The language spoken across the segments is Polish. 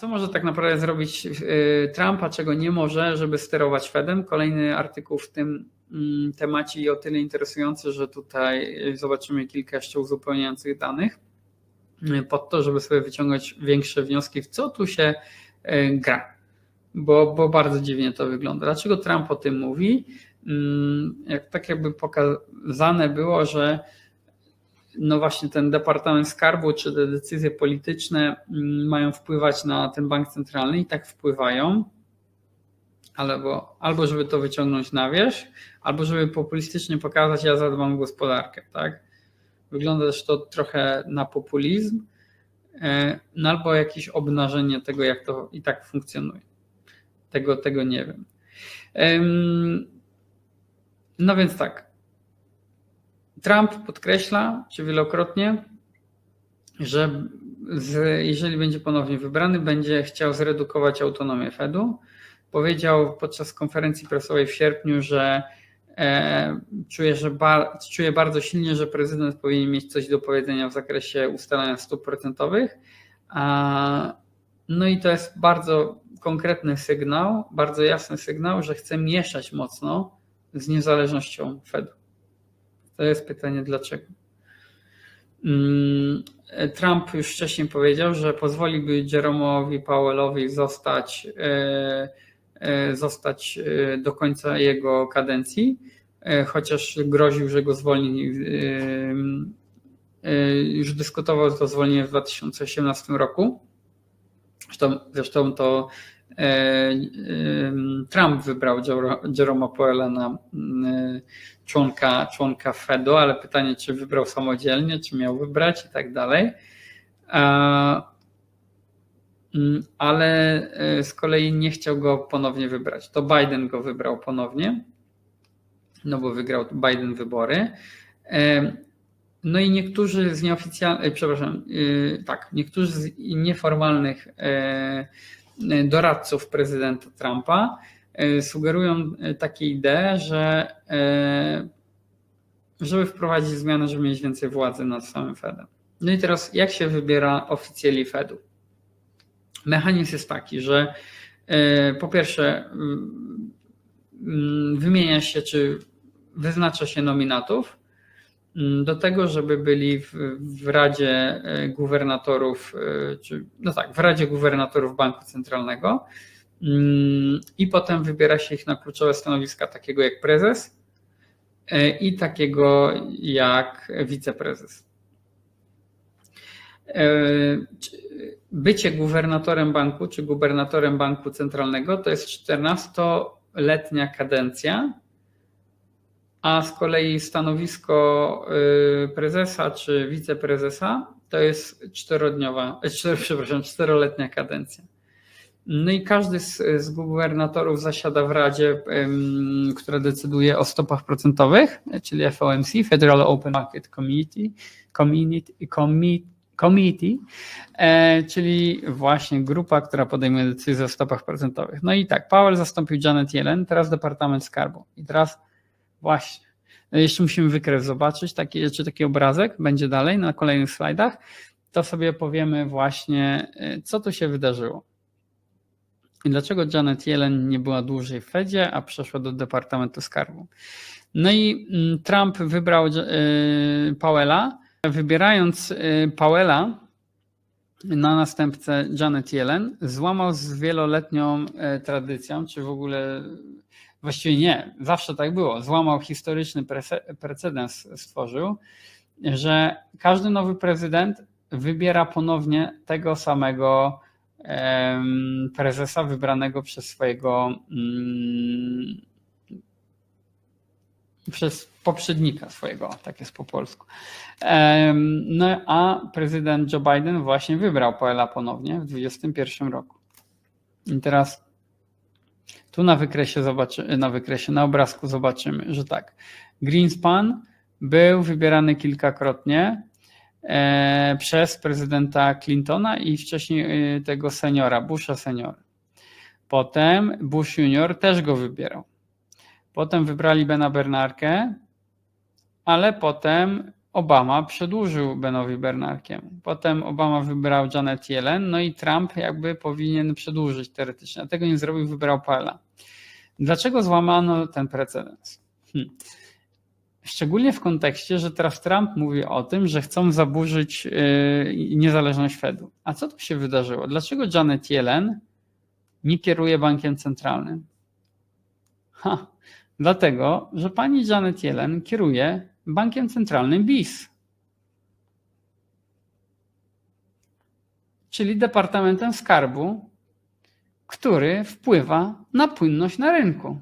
co może tak naprawdę zrobić y, Trump, a czego nie może, żeby sterować Fedem? Kolejny artykuł w tym mm, temacie i o tyle interesujący, że tutaj zobaczymy kilka jeszcze uzupełniających danych pod to, żeby sobie wyciągnąć większe wnioski, w co tu się gra. Bo, bo bardzo dziwnie to wygląda. Dlaczego Trump o tym mówi? Mm, jak tak jakby pokazane było, że no właśnie ten Departament Skarbu czy te decyzje polityczne mm, mają wpływać na ten bank centralny i tak wpływają, albo, albo żeby to wyciągnąć na wierzch, albo żeby populistycznie pokazać, ja zadbam gospodarkę. Tak? Wygląda też to trochę na populizm, e, no albo jakieś obnażenie tego, jak to i tak funkcjonuje. Tego, tego nie wiem. No więc tak. Trump podkreśla, czy wielokrotnie, że z, jeżeli będzie ponownie wybrany, będzie chciał zredukować autonomię Fedu. Powiedział podczas konferencji prasowej w sierpniu, że e, czuje, że ba, czuje bardzo silnie, że prezydent powinien mieć coś do powiedzenia w zakresie ustalania stóp procentowych. No i to jest bardzo konkretny sygnał, bardzo jasny sygnał, że chce mieszać mocno z niezależnością Fedu. To jest pytanie dlaczego. Mm, Trump już wcześniej powiedział, że pozwoliłby Jerome'owi Powellowi zostać, e, e, zostać e, do końca jego kadencji, chociaż groził, że go zwolni. Już dyskutował to zwolnienie w 2018 roku. Zresztą, zresztą to Trump wybrał Jeroma Powella na członka, członka Fedu, ale pytanie, czy wybrał samodzielnie, czy miał wybrać i tak dalej. Ale e, z kolei nie chciał go ponownie wybrać. To Biden go wybrał ponownie, no bo wygrał Biden wybory. No i niektórzy z nieoficjalnych, e, przepraszam, e, tak, niektórzy z nieformalnych doradców prezydenta Trumpa E, sugerują e, takie idee, że żeby wprowadzić zmiany, żeby mieć więcej władzy nad samym Fedem. No i teraz jak się wybiera oficjeli Fedu? Mechanizm jest taki, że po pierwsze wymienia się, czy wyznacza się nominatów do tego, żeby byli w, w Radzie Gubernatorów, czy no tak, w Radzie Gubernatorów Banku Centralnego Mm, i potem wybiera się ich na kluczowe stanowiska, takiego jak prezes e, i takiego jak wiceprezes. E, bycie gubernatorem banku czy gubernatorem banku centralnego to jest 14-letnia kadencja, a z kolei stanowisko e, prezesa czy wiceprezesa to jest czterodniowa, przepraszam, czteroletnia kadencja. No i każdy z, z gubernatorów zasiada w Radzie, która decyduje o stopach procentowych, czyli FOMC, Federal Open Market Committee, Committee, e, czyli właśnie grupa, która podejmuje decyzje o stopach procentowych. No i tak, Powell zastąpił Janet Yellen, teraz Departament Skarbu. I teraz właśnie, no jeszcze musimy wykres zobaczyć, taki, czy taki obrazek będzie dalej na kolejnych slajdach, to sobie powiemy właśnie, e, co tu się wydarzyło. I dlaczego Janet Yellen nie była dłużej w Fedzie, a przeszła do Departamentu Skarbu? No i mm, Trump wybrał y, Powella. Wybierając y, Powella na następcę Janet Yellen, złamał z wieloletnią y, tradycją, czy w ogóle właściwie nie, zawsze tak było. Złamał historyczny precedens, stworzył, że każdy nowy prezydent wybiera ponownie tego samego prezesa wybranego przez swojego mm, przez poprzednika swojego, tak jest po polsku. No a prezydent Joe Biden właśnie wybrał Poela ponownie w 2021 roku. I teraz tu na wykresie, zobaczy, na wykresie, na obrazku zobaczymy, że tak. Greenspan był wybierany kilkakrotnie, E, przez prezydenta Clintona i wcześniej e, tego seniora, Busha seniora. Potem Bush junior też go wybierał. Potem wybrali Bena Bernarkę, ale potem Obama przedłużył Benowi Bernankiemu. Potem Obama wybrał Janet Yellen, no i Trump jakby powinien przedłużyć teoretycznie. A tego nie zrobił, wybrał Powella. Dlaczego złamano ten precedens? Hmm. Szczególnie w kontekście, że teraz Trump mówi o tym, że chcą zaburzyć yy, niezależność Fedu. A co tu się wydarzyło? Dlaczego Janet Yellen nie kieruje bankiem centralnym? Ha, dlatego, że pani Janet Yellen kieruje bankiem centralnym BIS, czyli Departamentem Skarbu, który wpływa na płynność na rynku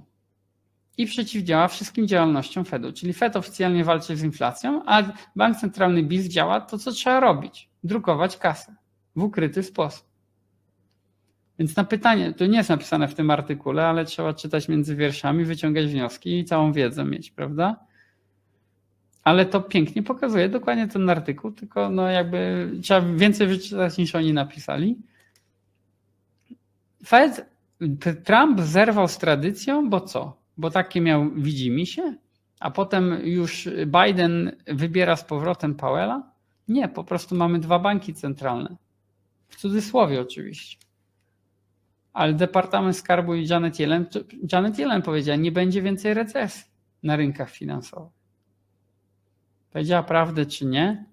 i przeciwdziała wszystkim działalnościom Fedu. Czyli Fed oficjalnie walczy z inflacją, a bank centralny BIS działa to, co trzeba robić drukować kasę w ukryty sposób. Więc na pytanie, to nie jest napisane w tym artykule, ale trzeba czytać między wierszami, wyciągać wnioski i całą wiedzę mieć, prawda? Ale to pięknie pokazuje dokładnie ten artykuł, tylko no jakby trzeba więcej wyczytać niż oni napisali. Fed, Trump zerwał z tradycją, bo co? Bo takie miał widzi mi się, a potem już Biden wybiera z powrotem Powella? Nie, po prostu mamy dwa banki centralne. W cudzysłowie oczywiście ale Departament Skarbu i Janet Yellen, Janet Yellen powiedziała, nie będzie więcej recesji na rynkach finansowych. Powiedziała prawdę czy nie,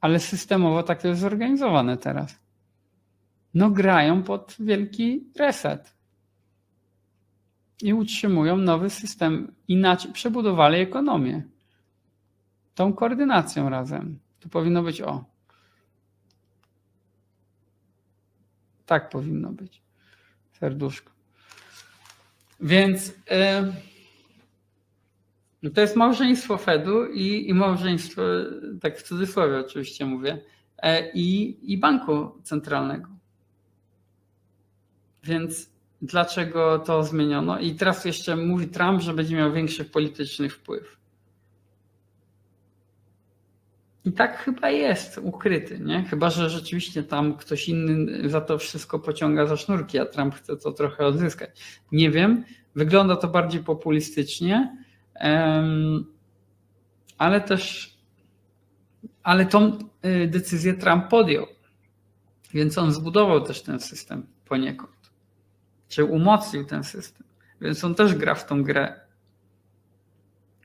ale systemowo tak to jest zorganizowane teraz. No grają pod wielki reset i utrzymują nowy system. Inaczej przebudowali ekonomię. Tą koordynacją razem. Tu powinno być o. Tak powinno być serduszko. Więc yy, to jest małżeństwo Fedu i, i małżeństwo, tak w cudzysłowie oczywiście mówię, e, i, i banku centralnego. Więc dlaczego to zmieniono? I teraz jeszcze mówi Trump, że będzie miał większy polityczny wpływ. I tak chyba jest ukryty, nie? Chyba, że rzeczywiście tam ktoś inny za to wszystko pociąga za sznurki, a Trump chce to trochę odzyskać. Nie wiem, wygląda to bardziej populistycznie, ale też, ale tą y, decyzję Trump podjął. Więc on zbudował też ten system poniekąd. Czy umocnił ten system. Więc on też gra w tą grę,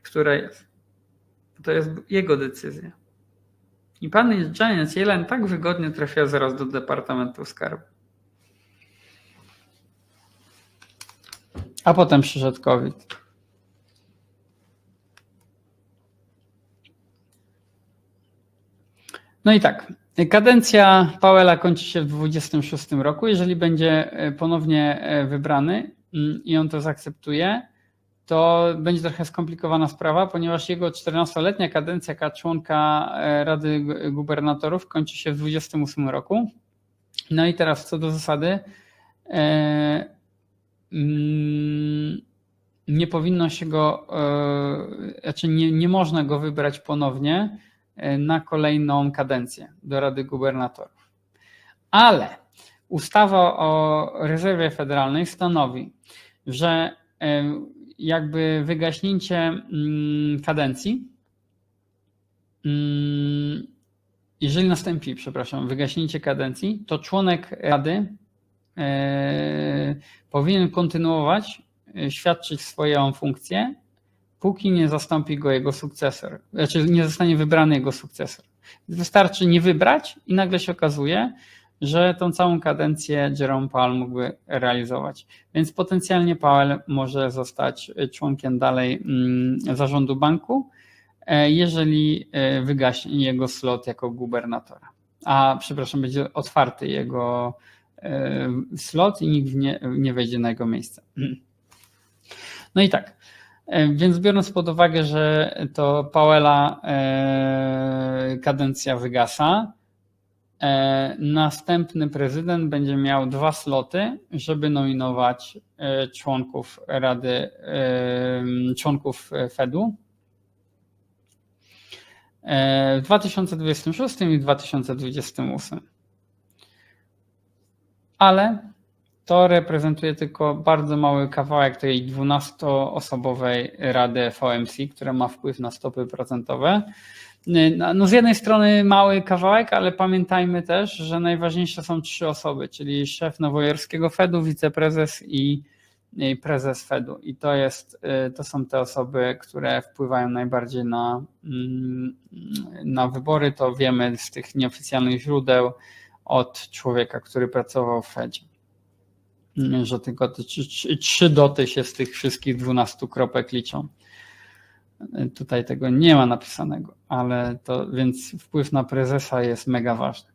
która jest. To jest jego decyzja. I pan Janet Yellen tak wygodnie trafia zaraz do Departamentu Skarbu. A potem przyszedł COVID. No i tak, kadencja Powella kończy się w 26 roku. Jeżeli będzie ponownie wybrany mm, i on to zaakceptuje, to będzie trochę skomplikowana sprawa, ponieważ jego 14-letnia kadencja jako członka e, Rady Gubernatorów kończy się w 28 roku. No i teraz co do zasady, e, mm, nie powinno się go, e, znaczy nie, nie można go wybrać ponownie na kolejną kadencję do Rady Gubernatorów. Ale ustawa o rezerwie federalnej stanowi, że jakby wygaśnięcie mm, kadencji, mm, jeżeli nastąpi, przepraszam, wygaśnięcie kadencji, to członek Rady e, powinien kontynuować e, świadczyć swoją funkcję, póki nie zastąpi go jego sukcesor, znaczy nie zostanie wybrany jego sukcesor. Wystarczy nie wybrać i nagle się okazuje, że tą całą kadencję Jerome Powell mógłby realizować. Więc potencjalnie Powell może zostać członkiem dalej mm, zarządu banku, e, jeżeli e, wygaśnie jego slot jako gubernatora. A przepraszam, będzie otwarty jego e, slot i nikt nie, nie wejdzie na jego miejsce. No i tak. Więc biorąc pod uwagę, że to Powella kadencja wygasa, E, następny prezydent będzie miał dwa sloty, żeby nominować e, członków Rady, e, członków Fedu w 2026 i 2028. Ale to reprezentuje tylko bardzo mały kawałek tej 12-osobowej rady FOMC, która ma wpływ na stopy procentowe. No, z jednej strony mały kawałek, ale pamiętajmy też, że najważniejsze są trzy osoby, czyli szef nowojorskiego Fedu, wiceprezes i prezes Fedu. I to, jest, y, to są te osoby, które wpływają najbardziej na, mm, na wybory. To wiemy z tych nieoficjalnych źródeł od człowieka, który pracował w Fedzie. Że tylko trzy doty się z tych wszystkich 12 kropek liczą. Tutaj tego nie ma napisanego, ale to więc wpływ na prezesa jest mega ważny.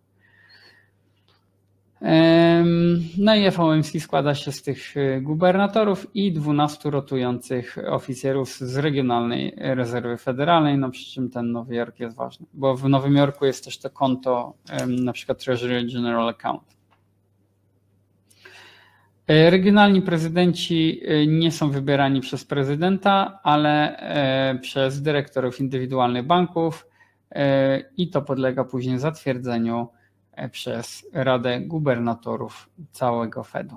No i FOMC składa się z tych e, gubernatorów i 12 rotujących oficjerów z regionalnej rezerwy federalnej, no przy czym ten Nowy Jork jest ważny, bo w Nowym Jorku jest też to konto, na przykład Treasury General Account. E, regionalni prezydenci e, nie są wybierani przez prezydenta, ale przez dyrektorów indywidualnych banków i to podlega później zatwierdzeniu przez Radę Gubernatorów całego Fedu.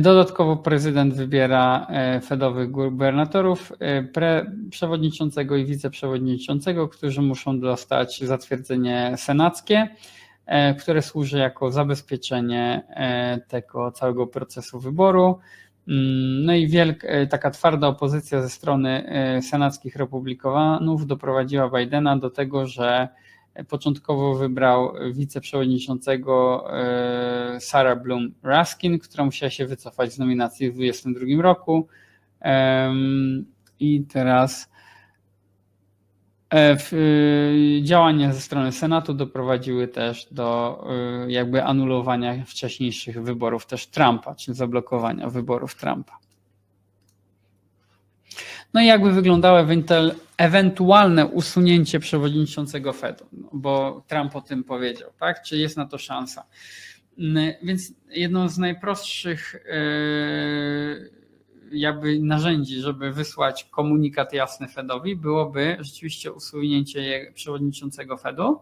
Dodatkowo prezydent wybiera e, Fedowych gubernatorów, e, przewodniczącego i wiceprzewodniczącego, którzy muszą dostać zatwierdzenie senackie, e, które służy jako zabezpieczenie tego całego procesu wyboru. Mm, no i wielka, taka twarda opozycja ze strony senackich republikanów doprowadziła Bidena do tego, że Początkowo wybrał wiceprzewodniczącego e, Sarah Bloom Raskin, która musiała się wycofać z nominacji w 2022 roku. I teraz e, działania ze strony Senatu doprowadziły też do e, jakby anulowania wcześniejszych wyborów też Trumpa, czyli zablokowania wyborów Trumpa. No i jakby wyglądało ewentualne usunięcie przewodniczącego Fedu, no bo Trump o tym powiedział, tak? Czy jest na to szansa? Więc jedną z najprostszych e, jakby narzędzi, żeby wysłać komunikat jasny Fedowi, byłoby rzeczywiście usunięcie przewodniczącego Fedu,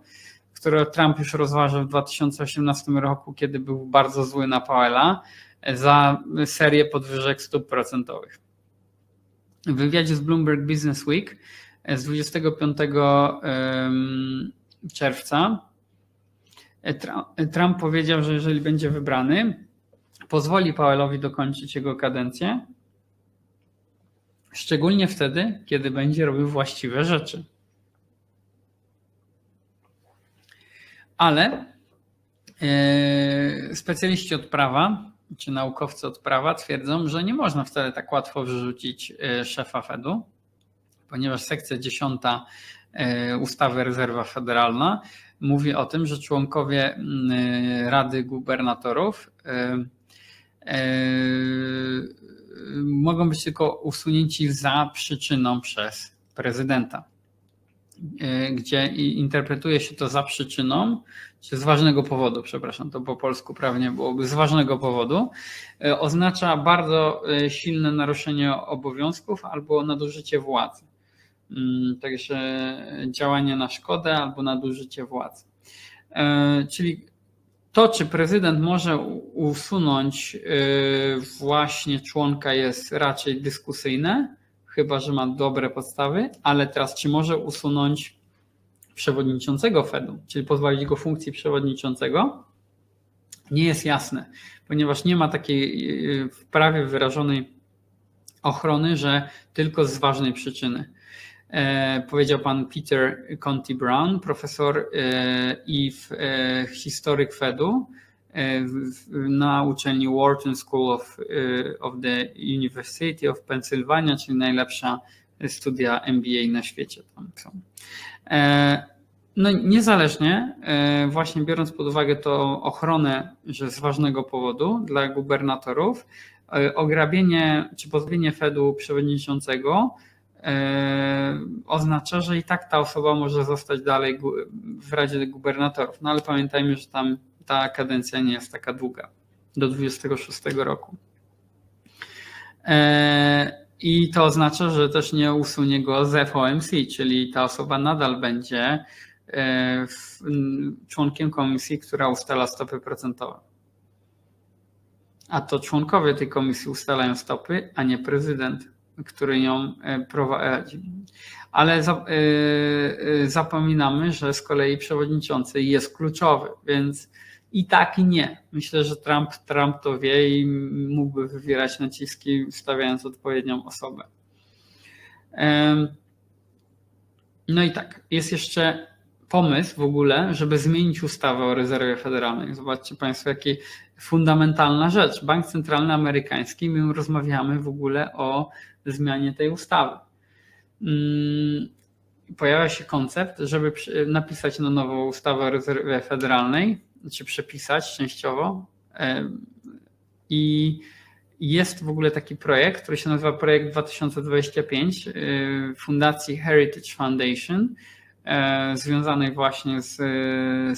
które Trump już rozważył w 2018 roku, kiedy był bardzo zły na Powella za serię podwyżek stóp procentowych. W wywiadzie z Bloomberg Business Week z 25 czerwca Trump powiedział, że jeżeli będzie wybrany, pozwoli Powellowi dokończyć jego kadencję, szczególnie wtedy, kiedy będzie robił właściwe rzeczy. Ale specjaliści od prawa czy naukowcy od prawa twierdzą, że nie można wcale tak łatwo wyrzucić e, szefa Fedu, ponieważ sekcja 10 e, ustawy Rezerwa Federalna mówi o tym, że członkowie Rady Gubernatorów mogą być tylko usunięci za przyczyną przez prezydenta. E, gdzie interpretuje się to za przyczyną, czy z ważnego powodu, przepraszam, to po polsku prawnie byłoby z ważnego powodu, e, oznacza bardzo e, silne naruszenie obowiązków albo nadużycie władzy. Mm, także działanie na szkodę albo nadużycie władzy. Czyli to, czy prezydent może usunąć właśnie członka, jest raczej dyskusyjne chyba że ma dobre podstawy, ale teraz czy może usunąć przewodniczącego Fedu, czyli pozbawić go funkcji przewodniczącego? Nie jest jasne, ponieważ nie ma takiej y, w prawie wyrażonej ochrony, że tylko z ważnej przyczyny. E, powiedział pan Peter Conti Brown, profesor e, i e, historyk Fedu, na uczelni Wharton School of, of the University of Pennsylvania, czyli najlepsza studia MBA na świecie tam są. No niezależnie, właśnie biorąc pod uwagę tą ochronę, że z ważnego powodu dla gubernatorów, ograbienie czy pozbawienie Fedu przewodniczącego oznacza, że i tak ta osoba może zostać dalej w Radzie Gubernatorów. No ale pamiętajmy, że tam ta kadencja nie jest taka długa, do 26 roku. E, I to oznacza, że też nie usunie go z FOMC, czyli ta osoba nadal będzie e, członkiem komisji, która ustala stopy procentowe. a to członkowie tej komisji ustalają stopy, a nie prezydent, który ją prowadzi. Ale zapominamy, że z kolei przewodniczący jest kluczowy, więc i tak i nie. Myślę, że Trump, Trump to wie i mógłby wywierać naciski, stawiając odpowiednią osobę. No i tak, jest jeszcze pomysł w ogóle, żeby zmienić ustawę o rezerwie federalnej. Zobaczcie Państwo, jaka fundamentalna rzecz. Bank Centralny Amerykański, my rozmawiamy w ogóle o zmianie tej ustawy. Mm, pojawia się koncept, żeby napisać na nową ustawę o rezerwie federalnej, czy przepisać częściowo. I jest w ogóle taki projekt, który się nazywa Projekt 2025 y, Fundacji Heritage Foundation, związanej właśnie z,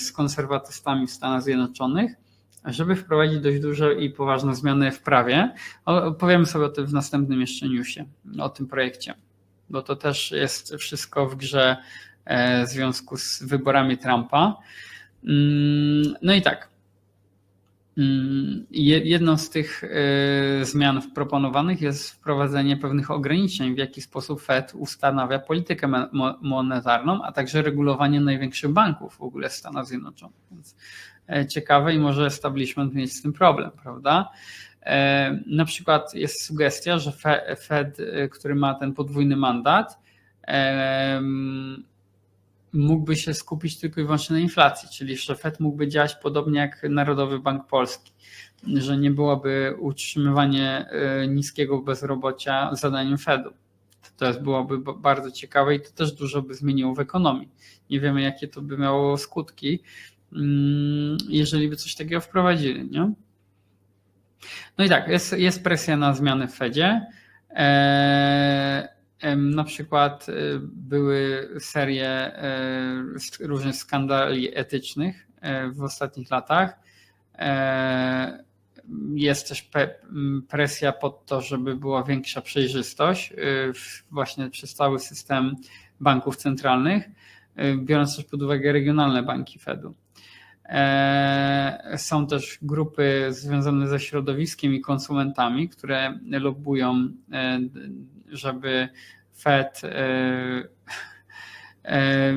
z konserwatystami w Stanach Zjednoczonych, żeby wprowadzić dość duże i poważne zmiany w prawie. Powiemy sobie o tym w następnym jeszcze newsie, o tym projekcie, bo to też jest wszystko w grze e, w związku z wyborami Trumpa. Mm, no i tak. Mm, jedną z tych e, zmian proponowanych jest wprowadzenie pewnych ograniczeń, w jaki sposób Fed ustanawia politykę monetarną, a także regulowanie największych banków w ogóle Stanów Zjednoczonych. Więc e, ciekawe i może establishment mieć z tym problem, prawda? E, na przykład jest sugestia, że Fed, który ma ten podwójny mandat, mógłby się skupić tylko i wyłącznie na inflacji, czyli że Fed mógłby działać podobnie jak Narodowy Bank Polski, że nie byłoby utrzymywanie y, niskiego bezrobocia zadaniem Fedu. To jest byłoby bardzo ciekawe i to też dużo by zmieniło w ekonomii. Nie wiemy, jakie to by miało skutki, mm, jeżeli by coś takiego wprowadzili. Nie? No i tak, jest, jest presja na zmiany w Fedzie. Eee, na przykład y, były serie y, różnych skandali etycznych y, w ostatnich latach. E, jest też presja pod to, żeby była większa przejrzystość właśnie przez cały system banków centralnych, biorąc też pod uwagę regionalne banki Fedu. E, są też grupy związane ze środowiskiem i konsumentami, które lobbują, e, żeby Fed e,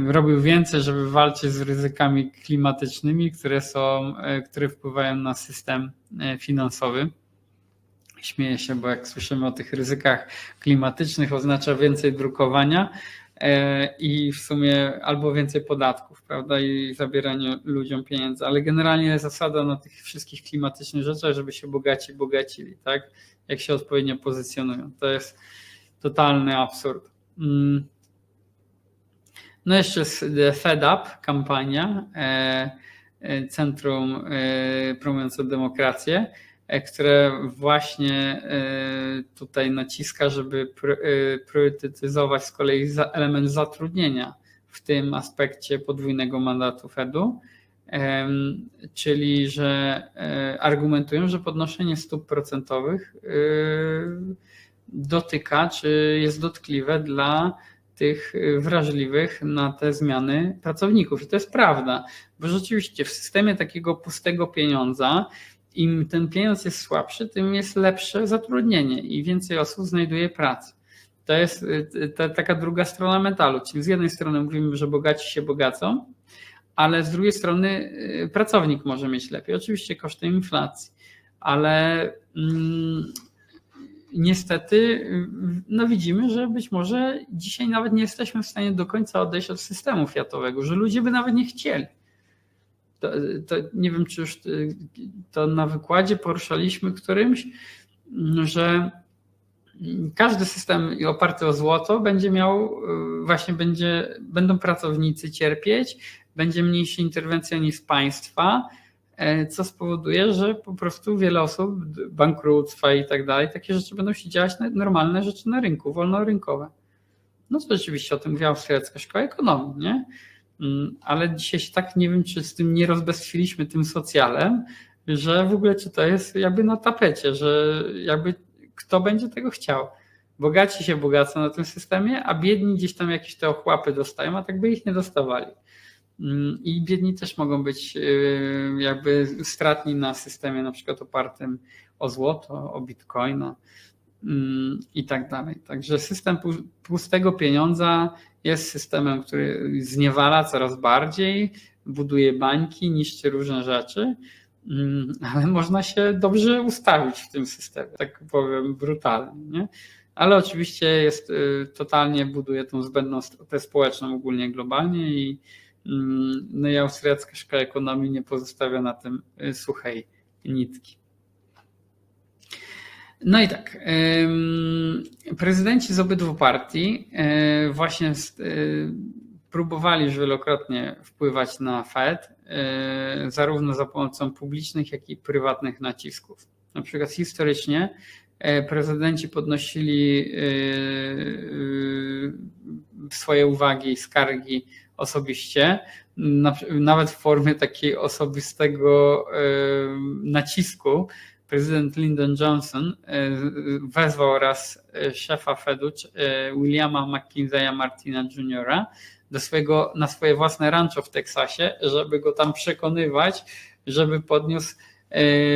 robił więcej, żeby walczyć z ryzykami klimatycznymi, które są, które wpływają na system finansowy. Śmieję się, bo jak słyszymy o tych ryzykach klimatycznych, oznacza więcej drukowania, i w sumie albo więcej podatków, prawda, i zabieranie ludziom pieniędzy, ale generalnie zasada na tych wszystkich klimatycznych rzeczach, żeby się bogaci bogacili, tak, jak się odpowiednio pozycjonują. To jest totalny absurd. Mm. No jeszcze FedUp, kampania, e, e, Centrum Promujące Demokrację, E, które właśnie e, tutaj naciska, żeby e, priorytetyzować z kolei element zatrudnienia w tym aspekcie podwójnego mandatu Fedu, czyli że argumentują, że podnoszenie stóp procentowych dotyka, czy jest dotkliwe dla tych wrażliwych na te zmiany pracowników. I to jest prawda, bo rzeczywiście w systemie takiego pustego pieniądza im ten pieniądz jest słabszy, tym jest lepsze zatrudnienie i więcej osób znajduje pracę. To jest y, ta, taka druga strona metalu. Czyli z jednej strony mówimy, że bogaci się bogacą, ale z drugiej strony y, pracownik może mieć lepiej. Oczywiście kosztem inflacji, ale mm, niestety y, no widzimy, że być może dzisiaj nawet nie jesteśmy w stanie do końca odejść od systemu fiatowego, że ludzie by nawet nie chcieli. To, to, nie wiem, czy już to na wykładzie poruszaliśmy którymś, że każdy system oparty o złoto będzie miał, właśnie będzie, będą pracownicy cierpieć, będzie mniejszy interwencjonizm państwa, e, co spowoduje, że po prostu wiele osób, bankructwa i tak dalej, takie rzeczy będą się działać normalne rzeczy na rynku, wolnorynkowe. No to rzeczywiście o tym mówiła Austriacka Szkoła Ekonomii, nie? Mm, ale dzisiaj się tak nie wiem, czy z tym nie rozbestwiliśmy tym socjalem, że w ogóle czy to jest jakby na tapecie, że jakby kto będzie tego chciał. Bogaci się bogacą na tym systemie, a biedni gdzieś tam jakieś te ochłapy dostają, a tak by ich nie dostawali. Mm, I biedni też mogą być y, jakby stratni na systemie na przykład opartym o złoto, o bitcoina i tak dalej. Także system pustego pieniądza jest systemem, który zniewala coraz bardziej, buduje bańki, niszczy różne rzeczy, mm, ale można się dobrze ustawić w tym systemie, tak powiem brutalnie. Nie? Ale oczywiście jest y, totalnie buduje tą zbędną strefę społeczną ogólnie globalnie i, mm, no i austriacka szkoła ekonomii nie pozostawia na tym y, suchej nitki. No i tak, prezydenci z obydwu partii y, właśnie próbowali już wielokrotnie wpływać na Fed, zarówno za pomocą publicznych, jak i prywatnych nacisków. Na przykład historycznie E, prezydenci podnosili e, e, swoje uwagi skargi osobiście, nawet w formie takiej osobistego nacisku. Prezydent Lyndon Johnson wezwał raz szefa Fedu, Williama McKinseya Martina Jr., do swojego, na swoje własne rancho w Teksasie, żeby go tam przekonywać, żeby podniósł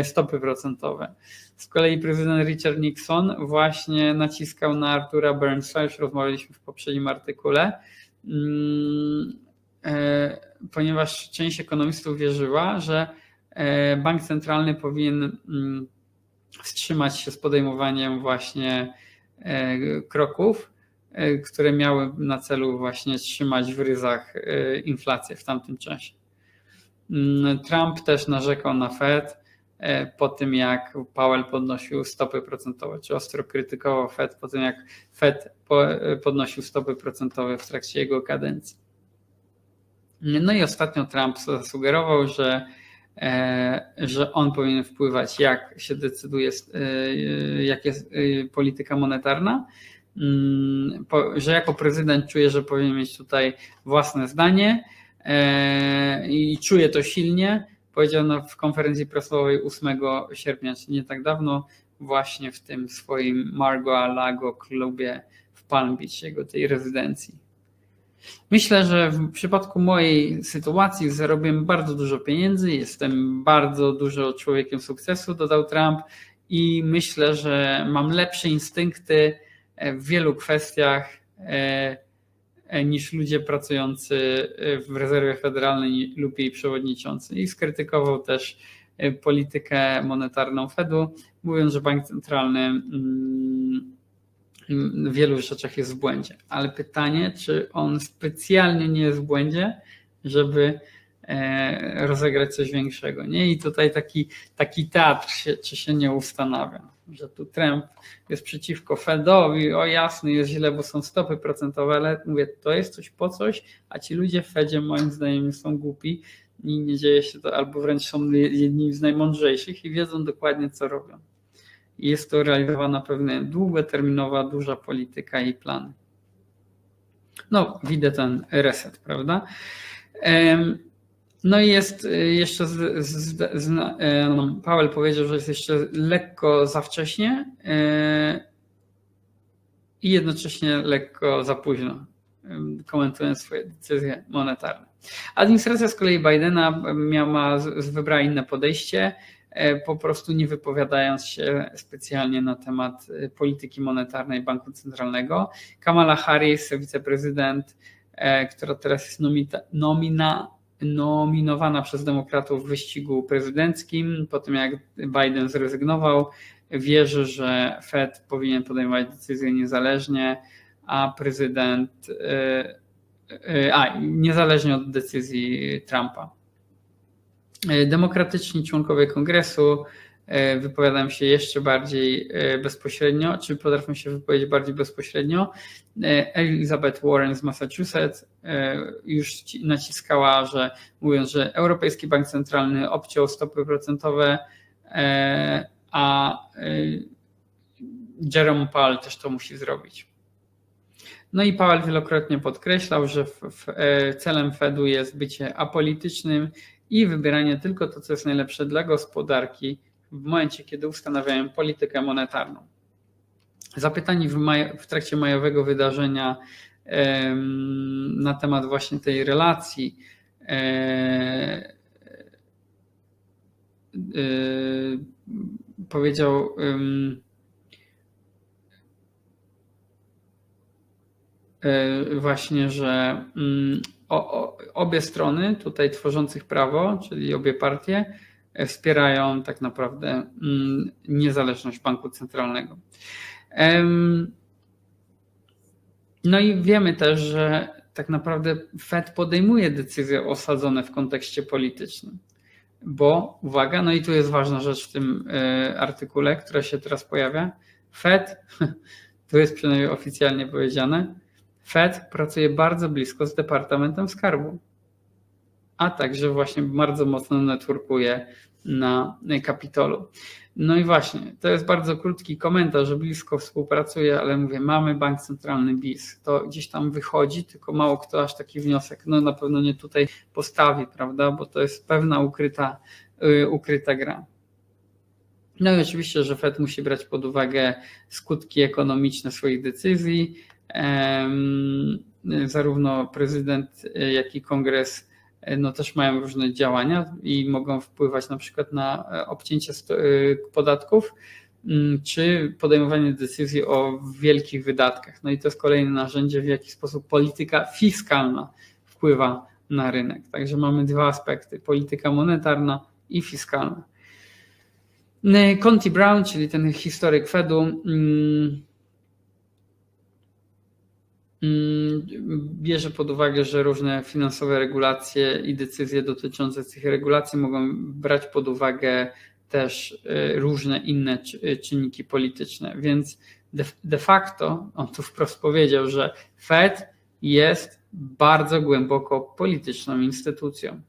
stopy procentowe. Z kolei prezydent Richard Nixon właśnie naciskał na Artura Burnsa, już rozmawialiśmy w poprzednim artykule, mm, e, ponieważ część ekonomistów wierzyła, że e, bank centralny powinien mm, wstrzymać się z podejmowaniem właśnie e, kroków, które miały na celu właśnie trzymać w ryzach inflację w tamtym czasie. Mm, Trump też narzekał na Fed, E, po tym, jak Powell podnosił stopy procentowe, czy ostro krytykował Fed po tym, jak Fed e, podnosił stopy procentowe w trakcie jego kadencji. No i ostatnio Trump zasugerował, że, e, że on powinien wpływać, jak się decyduje, jak jest polityka monetarna, mm, że jako prezydent czuje, że powinien mieć tutaj własne zdanie i czuje to silnie, powiedziano w konferencji prasowej 8 sierpnia, czyli nie tak dawno, właśnie w tym swoim Margo Lago klubie w Palm Beach, jego tej rezydencji. Myślę, że w przypadku mojej sytuacji zarobiłem bardzo dużo pieniędzy, jestem bardzo dużo człowiekiem sukcesu, dodał Trump, i myślę, że mam lepsze instynkty w wielu kwestiach e, E, niż ludzie pracujący e, w rezerwie federalnej lub jej przewodniczący. I skrytykował też e, politykę monetarną Fedu, mówiąc, że bank centralny mm, w wielu rzeczach jest w błędzie. Ale pytanie, czy on specjalnie nie jest w błędzie, żeby rozegrać coś większego. Nie? I tutaj taki, taki teatr się, czy się nie ustanawia że tu Trump jest przeciwko Fedowi, o jasny, jest źle, bo są stopy procentowe, ale mówię, to jest coś po coś, a ci ludzie w Fedzie moim zdaniem są głupi i nie dzieje się to, albo wręcz są jedni z najmądrzejszych i wiedzą dokładnie, co robią. I jest to realizowana pewna długoterminowa, duża polityka i plan. No, widzę ten reset, prawda? No i jest y, jeszcze, z, z, z, y, no, Paweł powiedział, że jest jeszcze lekko za wcześnie y, i jednocześnie lekko za późno, komentując swoje decyzje monetarne. Administracja z kolei Bidena miała, wybrała inne podejście, po prostu nie wypowiadając się specjalnie na temat polityki monetarnej Banku Centralnego. Kamala Harris, wiceprezydent, która teraz jest nomina, nomina nominowana przez demokratów w wyścigu prezydenckim. Po tym jak Biden zrezygnował, wierzy, że Fed powinien podejmować decyzje niezależnie, a prezydent, e, e, a niezależnie od decyzji Trumpa. E, demokratyczni członkowie kongresu E, wypowiadam się jeszcze bardziej e, bezpośrednio, czy potrafią się wypowiedzieć bardziej bezpośrednio. Elizabeth Warren z Massachusetts już naciskała, że mówiąc, że Europejski Bank Centralny obciął stopy procentowe, a Jerome Powell też to musi zrobić. No i Powell wielokrotnie podkreślał, że celem Fedu jest bycie apolitycznym i wybieranie tylko to, co jest najlepsze dla gospodarki w momencie, kiedy ustanawiają politykę monetarną. Zapytani w, maj, w trakcie majowego wydarzenia na temat właśnie tej relacji e, e, powiedział ym, y, właśnie, że ym, o, obie strony tutaj tworzących prawo, czyli obie partie, e, wspierają tak naprawdę ym, niezależność banku centralnego. No i wiemy też, że tak naprawdę Fed podejmuje decyzje osadzone w kontekście politycznym. Bo uwaga, no i tu jest ważna rzecz w tym y, artykule, która się teraz pojawia. Fed, tu jest przynajmniej oficjalnie powiedziane, Fed pracuje bardzo blisko z Departamentem Skarbu, a także właśnie bardzo mocno networkuje na Kapitolu. No i właśnie, to jest bardzo krótki komentarz, że blisko współpracuje, ale mówię, mamy bank centralny BIS. To gdzieś tam wychodzi, tylko mało kto aż taki wniosek, no na pewno nie tutaj postawi, prawda, bo to jest pewna ukryta, yy, ukryta gra. No i oczywiście, że Fed musi brać pod uwagę skutki ekonomiczne swoich decyzji. Zarówno prezydent, jak i kongres no też mają różne działania i mogą wpływać na przykład na obcięcie podatków czy podejmowanie decyzji o wielkich wydatkach. No i to jest kolejne narzędzie, w jaki sposób polityka fiskalna wpływa na rynek. Także mamy dwa aspekty: polityka monetarna i fiskalna. Conti Brown, czyli ten historyk Fedu, bierze pod uwagę, że różne finansowe regulacje i decyzje dotyczące tych regulacji mogą brać pod uwagę też y, różne inne y, czynniki polityczne. Więc de facto on tu wprost powiedział, że Fed jest bardzo głęboko polityczną instytucją,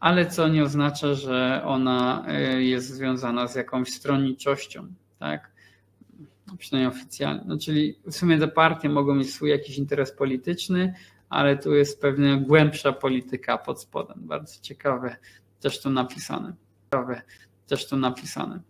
ale co nie oznacza, że ona y, jest związana z jakąś stronniczością. Tak? Przynajmniej oficjalnie. No, czyli w sumie te partie mogą mieć swój jakiś interes polityczny, ale tu jest pewna głębsza polityka pod spodem. Bardzo ciekawe też to napisane. Ciekawe też to napisane.